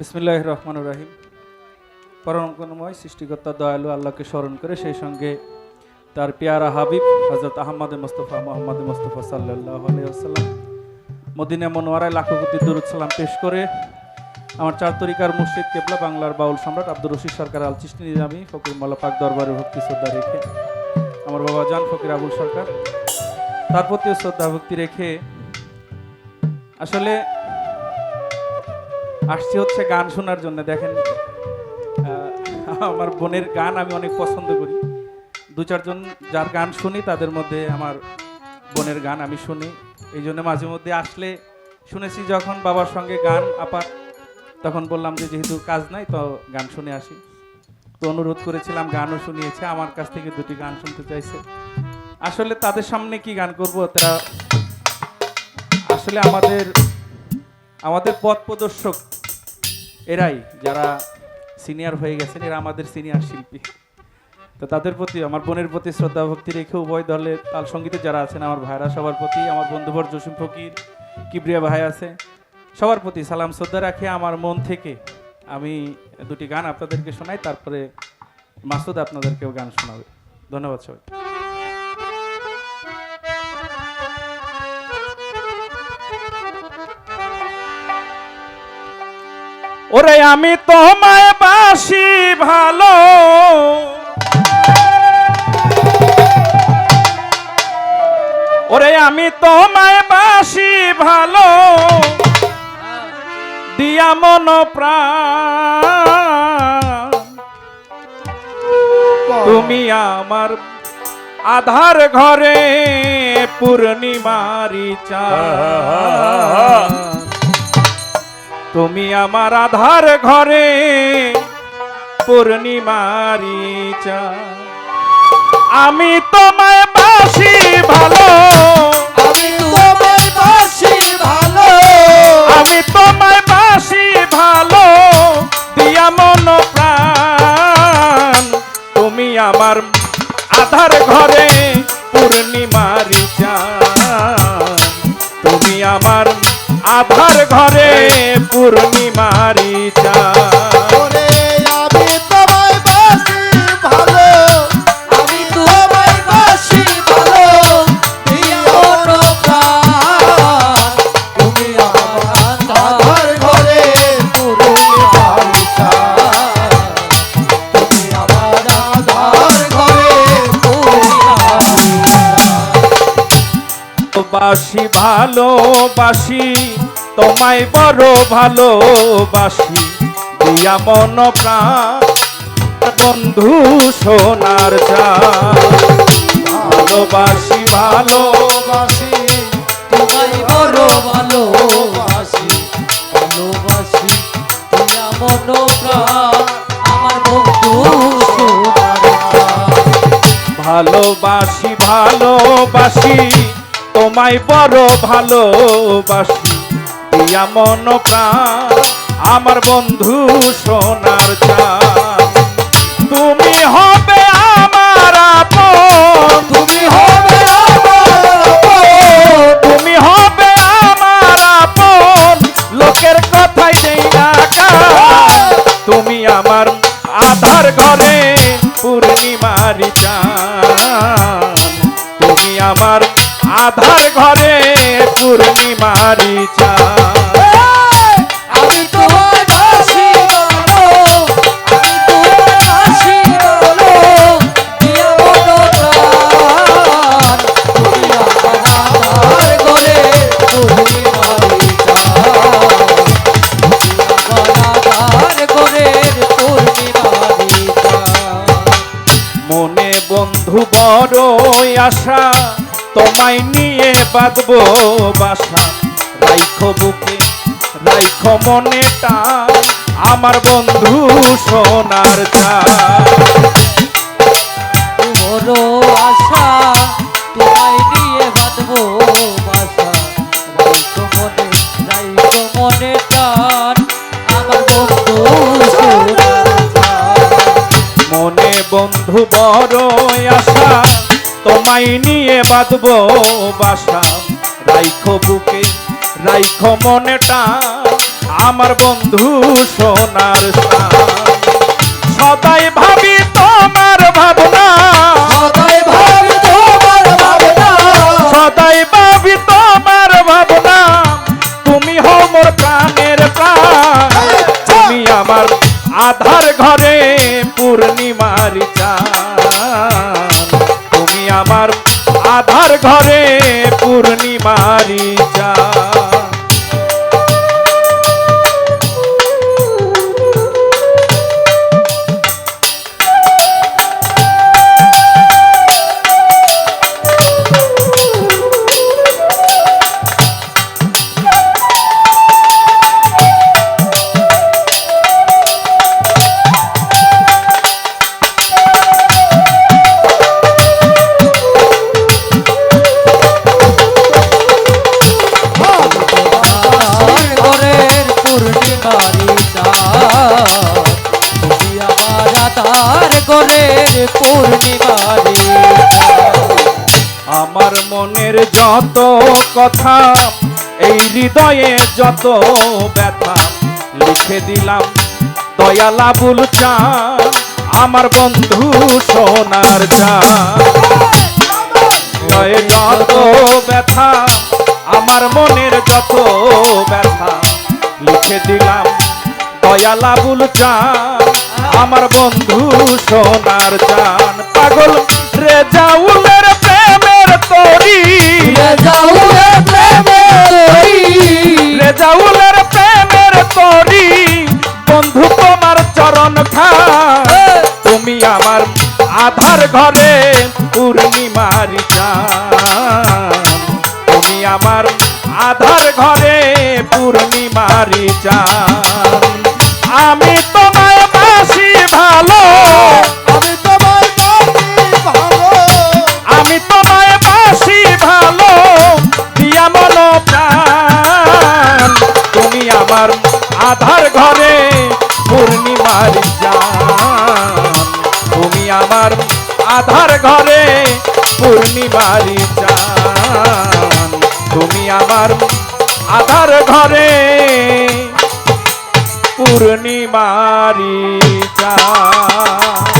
বিসমিল্লাহ রহমান রাহিম। পরম করুণাময় সৃষ্টিকর্তা দয়ালু আল্লাহকে স্মরণ করে সেই সঙ্গে তার পেয়ারা হাবিব হজরত আহমদ মোস্তফা মোহাম্মদ মোস্তফা সাল্লাহ আলাইসাল্লাম মদিনা মনোয়ারায় লাখো কোটি সালাম পেশ করে আমার চার তরিকার মুর্শিদ কেবলা বাংলার বাউল সম্রাট আব্দুর রশিদ সরকার আল চিস্তি নিজামি, ফকির মোল্লা পাক দরবারে ভক্তি শ্রদ্ধা রেখে, আমার বাবা জান ফকির আবুল সরকার, তার প্রতিও শ্রদ্ধা ভক্তি রেখে, আসলে আসছি হচ্ছে গান শোনার জন্য, দেখেন। আমার বোনের গান আমি অনেক পছন্দ করি। দু চারজন যার গান শুনি, তাদের মধ্যে আমার বোনের গান আমি শুনি। এই জন্য মাঝে মধ্যে আসলে শুনেছি, যখন বাবার সঙ্গে গান আপার তখন বললাম যে যেহেতু কাজ নাই, তো গান শুনে আসি। তো অনুরোধ করেছিলাম, গানও শুনিয়েছে, আমার কাছ থেকে দুটি গান শুনতে চাইছে। আসলে তাদের সামনে কি গান করব তারা আসলে আমাদের আমাদের পথ প্রদর্শক এরাই যারা সিনিয়র হয়ে গেছেন, এরা আমাদের সিনিয়র শিল্পী। তো তাদের প্রতি, আমার বোনের প্রতি শ্রদ্ধা, ভক্তি রেখে উভয় দলে তাল সঙ্গীতে যারা আছেন, আমার ভাইরা সবার প্রতি, আমার বন্ধুবর জসিম ফকির, কিবরিয়া ভাই আছে, সবার প্রতি সালাম, শ্রদ্ধা রাখে আমার মন থেকে। আমি দুটি গান আপনাদেরকে শোনাই, তারপরে মাসুদ আপনাদেরকেও গান শোনাবে। ধন্যবাদ সবাই ওরে আমি তোমায় বাসি ভালো। ওরে আমি তোমায় বাসি ভালো। দিয়া মন তুমি আমার আধার ঘরে পূর্ণিমারি চা তুমি আমার আধার ঘরে পূর্ণিমারি চা। আমি তোমায় বাসি ভালো। আমি তোমায় বাসি ভালো। আমি তোমায় বাসি ভালো। দিয়া মন প্রাণ তুমি আমার আধার ঘরে ঘরে পূর্ণিমারি আমি তোমায় বাসি ভালো। আমি তোমায় বাসি ভালো। দিও না প্রাণ তুমি আমার আধার ঘরে পুরুষ তুমি আমার আধার ঘরে পুরুষ বাসি ভালোবাসি তোমায় বড় ভালোবাসি, দিয়া মন প্রাণ, বন্ধু সোনার চা ভালোবাসি ভালো ভালোবাসি, তোমায় বড় ভালোবাসি ভালোবাসি তুমি মন প্রাণ, আমার বন্ধু সোনার। ভালোবাসি ভালোবাসি, তোমায় বড় ভালোবাসি দিয়া মন প্রাণ আমার বন্ধু সোনার চান তুমি হবে আমার আপন তুমি হবে তুমি হবে আমার আপন লোকের কথাই নেই তুমি আমার আধার ঘরে পূর্ণিমারি চান তুমি আমার আধার ঘরে পূর্ণিমারি বড়ই আশা, তোমায় নিয়ে বাঁধবো বাসা। রাইখো বুকে, রাইখো মনে টান, আমার বন্ধু সোনার চান বন্ধু বড় আশা, তোমায় নিয়ে বাঁধব বাসা। রাইখো বুকে, রাইখো মনেটা, আমার বন্ধু সোনার সদাই আধার ঘরে পূর্ণিমার চান তুমি আমার আধার ঘরে পূর্ণিমারি আমার মনের যত কথা, এই হৃদয়ে যত ব্যথা, লিখে দিলাম, দয়ালা বুল চান আমার বন্ধু সোনার চান যত ব্যথা, আমার মনের যত ব্যথা লিখে দিলাম দয়ালা বুল চান। আমার বন্ধু সোনার চান। পাগল রেজাউলের প্রেমের তরি। যাওয়া প্রেমের তরি। রেজাউলের প্রেমের তরি। বন্ধু তোমার চরণ খান। তুমি আমার আধার ঘরে পূর্ণিমারি চান আমি তোমায় বাসি ভালো। আমি তোমার কাছে ভালো। আমি তোমায় বাসি ভালো। দিয়া মন প্রাণ। তুমি আমার আধার ঘরে পূর্ণিমার জান। তুমি আমার আধার ঘরে পূর্ণিমারি চান তুমি আমার আধার ঘরে পূর্ণিমারি চান